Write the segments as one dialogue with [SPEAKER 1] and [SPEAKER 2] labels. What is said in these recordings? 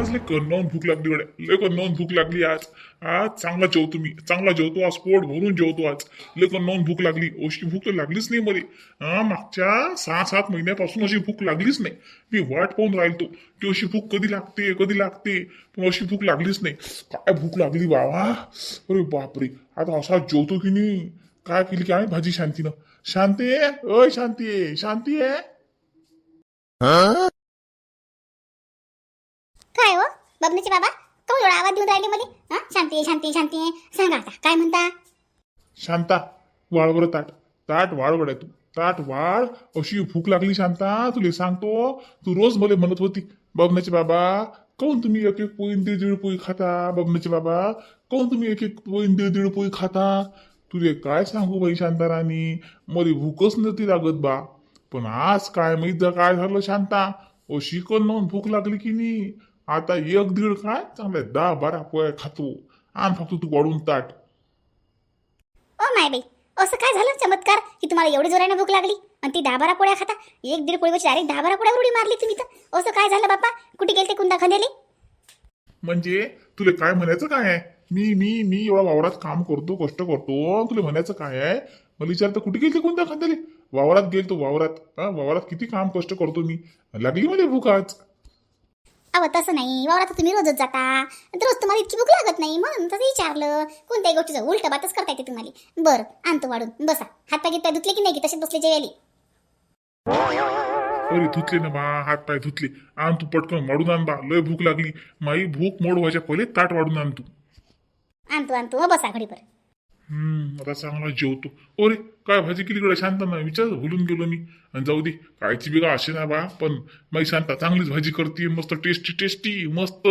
[SPEAKER 1] आज लय कन्नावून भूक लागली गड्या लय कन्नावून भूक लागली आज. आज चांगला जेवतो मी. चांगला जेवतो आज पोट भरून जेवतो आज. लय कन्नावून भूक लागली. अशी भूक तर लागलीच नाही मला. हा मागच्या सहा सात महिन्यापासून अशी भूक लागलीच नाही. मी वाट पाहून राहिलो की अशी भूक कधी लागते कधी लागते? पण अशी भूक लागलीच नाही. काय भूक लागली बाबा? अरे बापरे. आता असा जेवतो की नाही? काय केली काय भाजी शांतीनं? शांती आहे अय शांती आहे शांती आहे
[SPEAKER 2] बबनीचे बाबा काऊन एवढा आवाज देऊन राहिले मला. हा? शांती आहे शांती आहे शांती. आहे सांगा आता काय म्हणता?
[SPEAKER 1] शांता वाळ बरं ताट. ताट वाळ आहे तू. ताट वाळ अशी भूक लागली शांता तुले सांगतो. तू रोज मले म्हणत होती बबनाचे बाबा काऊन तुम्ही एक एक पोळी दीड दीड पोळी खाता बबनाचे बाबा? काऊन तुम्ही एक एक पोळी दीड दीड पोळी खाता? तुले काय सांगू बाई शांताराणी मरी भूकच नव्हती लागत बा. पण आज काय माहीत काय झालं शांता? अशी करून भूक लागली की नाही आता एक दीड काय? चांगल्या. दहा बारा पोळ्या खातो. आण फक्त तू वाढून ताट.
[SPEAKER 2] ओ माय बाई असं काय झालं? चमत्कार. की तुम्हाला एवढी जोराने भूक लागली? आणि ती दहा बारा पोळ्या खाता? एक दीड पोळीवर डायरेक्ट दहा बारा पोळ्या उडी मारली तुम्ही तर. असं काय झालं बाप्पा? कुठे गेलते कुंदा खांद्याले?
[SPEAKER 1] म्हणजे तुला काय म्हणायचं काय आहे? मी मी मी एवढा वावरात काम करतो कष्ट करतो. तुला म्हणायचं काय आहे? मला विचारतं कुठे गेलते कोणत्या खांद्याले? वावरात गेलतो वावरात. हा वावरात किती काम कष्ट करतो मी? लागली मला भूक आज.
[SPEAKER 2] अहो तसं नाही. वावरात तुम्ही रोजच जाता. रोज तुम्हाला इतकी भूक लागत नाही म्हणून तसं विचारलं. कोणत्याही गोष्टीचं उलट बातच करता येते तुम्हाला. बरं आणतो वाढून. बसा. हात पाय पाय धुतले की नाही की तसेच बसले जेवायला?
[SPEAKER 1] अरे धुतले ना बा. हात पाय धुतले. आण तू पटकन वाढून आण बा. लय भूक लागली. माई भूक मोड व्हायच्या पहिले ताट वाढून आण तू.
[SPEAKER 2] आणतो आणतो. हो बसा घडीभर
[SPEAKER 1] हम्म आता चांगला जेवतो. अरे काय भाजी केली कडे शांत ना विचार भुलून गेलो मी. आणि जाऊ दे कायची बिगा असे ना बा पण माई शांता चांगलीच भाजी करते मस्त टेस्टी टेस्टी मस्त.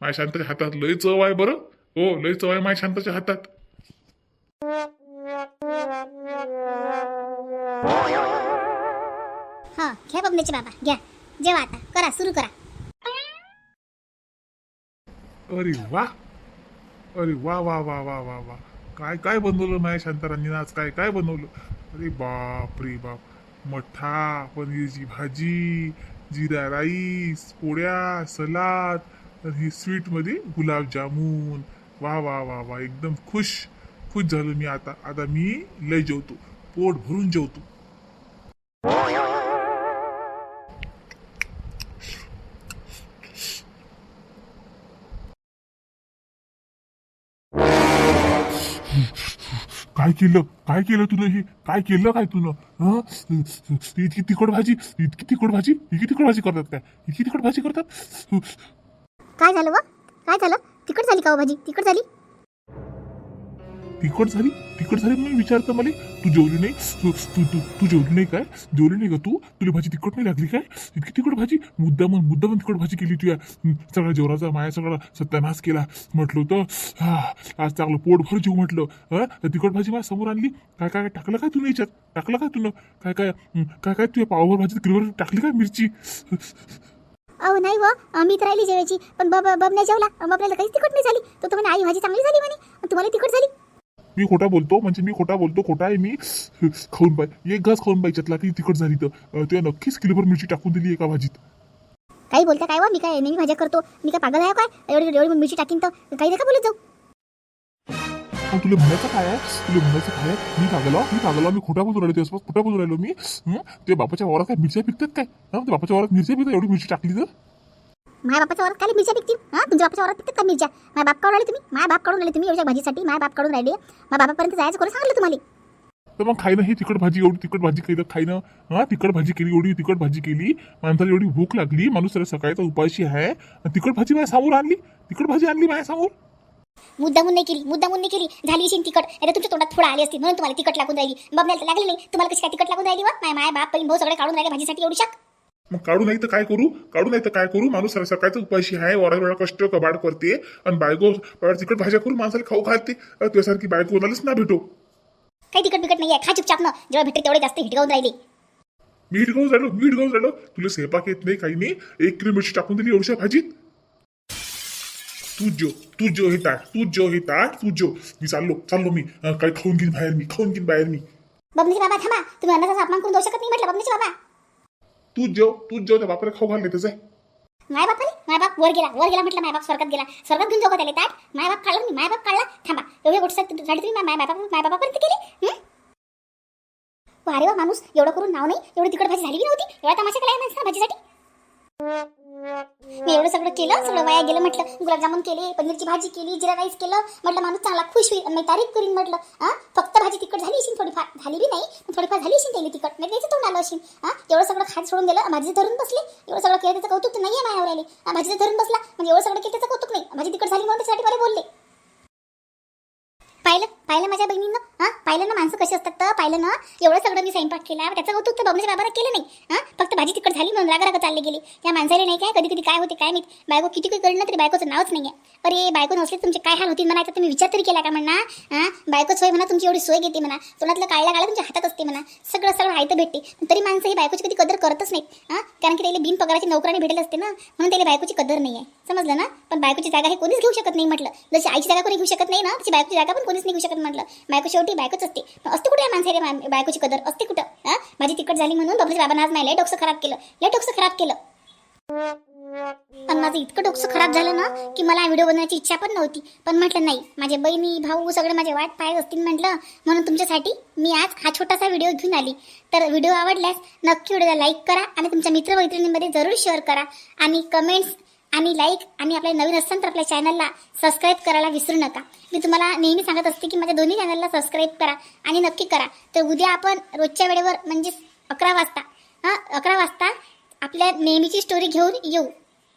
[SPEAKER 1] माय शांताच्या हातात लय चव आहे बरं. हो लय चव आहे माय शांताच्या हातात.
[SPEAKER 2] हा घ्या बबनेचे बाबा घ्या. जेवा आता करा सुरू करा.
[SPEAKER 1] अरे वा. अरे वा वा वा वा वा वा. काय काय बनवलं माया शांतारांनी? आज काय काय बनवलं? अरे बाप रे बाप. मठा पनीरची भाजी जिरा राईस पोळ्या सलाद आणि स्वीटमध्ये गुलाबजामून. वा वा वा वा. एकदम खुश खुश झालो मी आता. आता मी लय जेवतो. पोट भरून जेवतो. काय केलं? काय केलं तुला हे? काय केलं काय तुनं इतकी तिखट भाजी? इतकी तिखट भाजी? इतकी तिखट भाजी करतात काय? इतकी तिखट भाजी करतात?
[SPEAKER 2] काय झालं व? काय झालं? तिखट झाली का हो भाजी? तिखट झाली?
[SPEAKER 1] तिखट झाली तिखट झाली म्हणून विचारतं मला तू जेवली नाही? तू तू तू जेवली नाही काय? जेवली नाही का तू? तुला भाजी तिखट नाही लागली काय? इतकी तिखट भाजी? मुद्दा म्हणून मुद्दा म्हणून तिखट भाजी केली तुया सगळ्या सगळा जेवणाचा माया सगळा सत्यानाश केला. म्हटलं होतं हा आज चांगलं पोट भर जेव म्हटलं. हा? तर तिखट भाजी मला समोर आणली? काय काय टाकलं काय तुला याच्यात? टाकलं काय तुला? काय काय काय काय तुझ्या पावभर भाजी किलोवर टाकली काय मिरची?
[SPEAKER 2] अहो नाही व मी तर राहिली जेवायची. पण बब बबने जेवला. अं, काहीच तिखट नाही झाली. तो तर म्हणे आई भाजी चांगली झाली म्हणे. तुम्हाला तिखट झाली?
[SPEAKER 1] मी खोटा बोलतो म्हणजे मी खोटा बोलतो खोटा आहे मी खाऊन पाय. एक घास खाऊन पाहिजे ती तिखट झाली तर. तुला नक्कीच किलोभर मिरची टाकून दिली एका भाजीत.
[SPEAKER 2] काही बोलता काय व मी काय नेहमी भाज्या करतो? मी काय पागल आहे काय? एवढी एवढी मिरची टाकीन तर काही नका बोलत जाऊ?
[SPEAKER 1] पण तुला म्हणायचं काय आहे? तुला म्हणायचं काय आहे? मी कागलो मी कागलो मी खोटा बोलून राहिलो त्यासोबत खोटा बोलून राहिलो मी. हं? ते बापाच्या वावरात काय मिरच्या पिकतात काय? हं? ते बापाच्या वावरात मिरच्या पिकतात एवढी मिरची टाकली तर?
[SPEAKER 2] माझ्या बापाच्या वरात खाली मिरच्या पिकतील. हा तुमच्या बापाच्या वरात पिकतात का मिरच्या? माझ्या बाप काढून राहिले तुम्ही? माझ्या बाप काढून राहिले तुम्ही एवढ्या भाजीसाठी? माझ्या बाप काढून राहिले. माझ्या बाबापर्यंत जायचं कोणी सांगितलं तुम्हाला?
[SPEAKER 1] तर मग खायनं ही तिखट भाजी एवढी तिखट भाजी केली खायनं हा तिखट भाजी केली एवढी तिखट भाजी केली माणसाला एवढी भूक लागली माणूस त्याला सकाळचा उपाशी आहे. तिखट भाजी माझ्यासमोर आणली. तिखट भाजी आणली माझ्यासमोर.
[SPEAKER 2] मुद्दामून नाही केली मुद्दामून नाही केली. झाली अशी तिकट नाही तुमच्या तोंडात थोडा आली असती. म्हणून तुम्हाला तिकट लागून राहिली. तर लागली नाही. तुम्हाला कशी काय तिकट लागून राहिली वा? माय माय बाप बहीण भाऊ सगळे काढून राहिले भाजीसाठी एवढी शाक.
[SPEAKER 1] मग काढू नाही तर काय करू? काढू नाही तर काय करू? माणूस सर- सकाळचं उपाशी आहे वरा वेळा कष्ट कबाड करते आणि बायको तिखट भाज्या करून माणसाला खाऊ घालते. अं, तुझ्यासारखी बायको कोणालाच ना भेटो.
[SPEAKER 2] काही तिकट बिकट नाही खा चुपचाप न जेव्हा भेटते तेवढे जास्त हिटगावून राहिले.
[SPEAKER 1] मीठ गाऊन झालो मीठ गाऊन झालो तुला स्वयंपाक येत नाही काही नाही. एक किलो मिरची टाकून दिली एवढ्या भाजीत. तू जो तू जो हे ताट तू जो हे ताट तू जो मी चाललो चाललो मी. काय खाऊन घेईन बाहेर मी खाऊन घेईन बाहेर मी.
[SPEAKER 2] बबनीचे बाबा थांबा. तुम्ही अन्नाचा अपमान करून देऊ शकत नाही म्हटलं बबनीचे बाबा.
[SPEAKER 1] तू जेव तू जेव त्या बापाला खाऊ घालले त्याचं आहे
[SPEAKER 2] माय बापाने माय बाप वर गेला वर गेला म्हटलं माय बाप स्वर्गात गेला. स्वर्गात घेऊन जाऊ का त्याला ताट मायबाप काढला मी माय बाप काढला थांबा एवढ्या गोष्ट झाली तुम्ही माय बापा मायबापापर्यंत केली हं? अरे वा माणूस एवढं करून नाव नाही एवढी तिकड भाजी झाली नव्हती. एवढा तमाशा केला माणसा भाजीसाठी. मी एवढं सगळं केलं सगळं वाया गेलं म्हटलं. गुलाबजामुन केले पनीरची भाजी केली जिरा राईस केलं. म्हटलं माणूस चांगला खुश होईल. मी तारीफ करीन म्हटलं. फक्त भाजी तिखट झाली असेल थोडीफार झाली बी नाही पण थोडीफार झाली असेल त्याला तिखट. नाही त्याचं तोंड आलं असेल हा? एवढं सगळं खात सोडून दिलं भाजी धरून बसले. एवढं सगळं केलं त्याचं कौतुक तर नाही आहे माझ्यावर आले भाजी धरून बसला म्हणजे एवढं सगळं केलं त्याचं कौतुक नाही. भाजी तिखट झाली म्हणून त्यासाठी मला बोलले. पाहिलं? पाहिलं माझ्या बहिणीनं? हा? पाहिलं ना माणसं कशी असतात तर? पाहिलं ना? एवढं सगळं मी स्वयंपाक केला. त्याचं कौतुक तर बबलीच्या बाबाला केलं नाही. हा? फक्त भाजी तिकड झाली म्हणून रागारागा चालले गेले. या माणसाला नाही काय? कधी कधी काय होते काय माहीत? बायको किती काही कळलं तरी बायकोचं नावच नाही आहे अरे बायको नसले तुमचे काय हाल होतील म्हणायचं? तुम्ही विचार तरी केला का म्हणा? बायको सोय म्हणा तुमची एवढी सोय घेते म्हणा. तोंडातलं काळला काळा तुमच्या हातात असते म्हणा. सगळं सगळं हायतं भेटते. तरी माणसं ही बायकोची कधी कदर करतच नाहीत. कारण की त्याला बिन पगाराची नोकराने भेटेल असते ना? म्हणून त्याला बायकोची कदर नाही आहे समजलं ना? पण बायकोची जागा हे कोणीच घेऊ शकत नाही म्हटलं. जशी आईची जागा कोणी घेऊ शकत नाही ना तशी बायकोची जागा पण कोणीच नाही घेऊ शकत म्हटलं. बायको बायकोच असते. असते कुठे या माणसाला बायकोची कदर? असते कुठं? हा? माझी तिकट झाली म्हणून बबलीच्या बाबांना आज नाही लय डोकसं खराब केलं. लय डोकसं खराब केलं. पण माझं इतकं डोकसं खराब झालं ना की मला व्हिडिओ बनवायची इच्छा पण नव्हती. पण म्हटलं नाही माझे बहिणी भाऊ सगळे माझे वाट पाहत असतील म्हटलं म्हणून तुमच्यासाठी मी आज हा छोटासा व्हिडिओ घेऊन आली. तर व्हिडिओ आवडल्यास नक्की व्हिडिओला लाईक करा आणि तुमच्या मित्रमैत्रिणींमध्ये जरूर शेअर करा आणि कमेंट्स आणि लाईक आणि आपल्या नवीन असाल तर आपल्या चॅनलला सबस्क्राईब करायला विसरू नका. मी तुम्हाला नेहमी सांगत असते की माझ्या दोन्ही चॅनलला सबस्क्राईब करा आणि नक्की करा. तर उद्या आपण रोजच्या वेळेवर म्हणजे अकरा वाजता हां अकरा वाजता आपल्या नेहमीची स्टोरी घेऊन येऊ.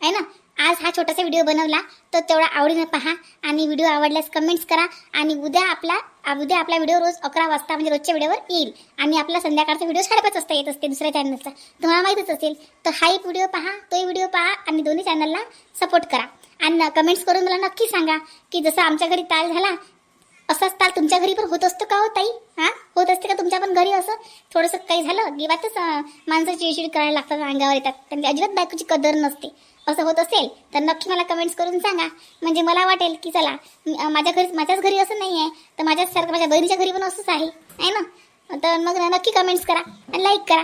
[SPEAKER 2] आहे ना? आज हा छोटासा व्हिडिओ बनवला तर तेवढा आवडीनं पहा आणि व्हिडिओ आवडल्यास कमेंट्स करा आणि उद्या आपला उद्या आपला व्हिडिओ रोज अकरा वाजता म्हणजे रोजच्या व्हिडिओवर येईल. आणि आपला संध्याकाळचा व्हिडिओ साडेपाच वाजता येत असते दुसऱ्या चॅनलचा तुम्हाला माहीतच असेल तर हा एक व्हिडिओ पहा तोही व्हिडिओ पहा आणि दोन्ही चॅनलला सपोर्ट करा. आणि कमेंट्स करून मला नक्की सांगा की जसं आमच्या घरी ताल झाला असाच ताल तुमच्या घरी पण होत असतो का हो ताई? हा? होत असते का तुमच्या पण घरी असं? थोडंसं काही झालं की वाटच माणसं चिडचिड करायला लागतात अंगावर येतात. त्यांची अजिबात बायकोची कदर नसते. असं होत असेल तर नक्की मला कमेंट्स करून सांगा. म्हणजे मला वाटेल की चला माझ्या घरी माझ्याच घरी असं नाही आहे तर माझ्याच सारखं माझ्या बहिणीच्या घरी पण असंच आहे आहे ना? तर मग नक्की कमेंट्स करा आणि लाईक करा.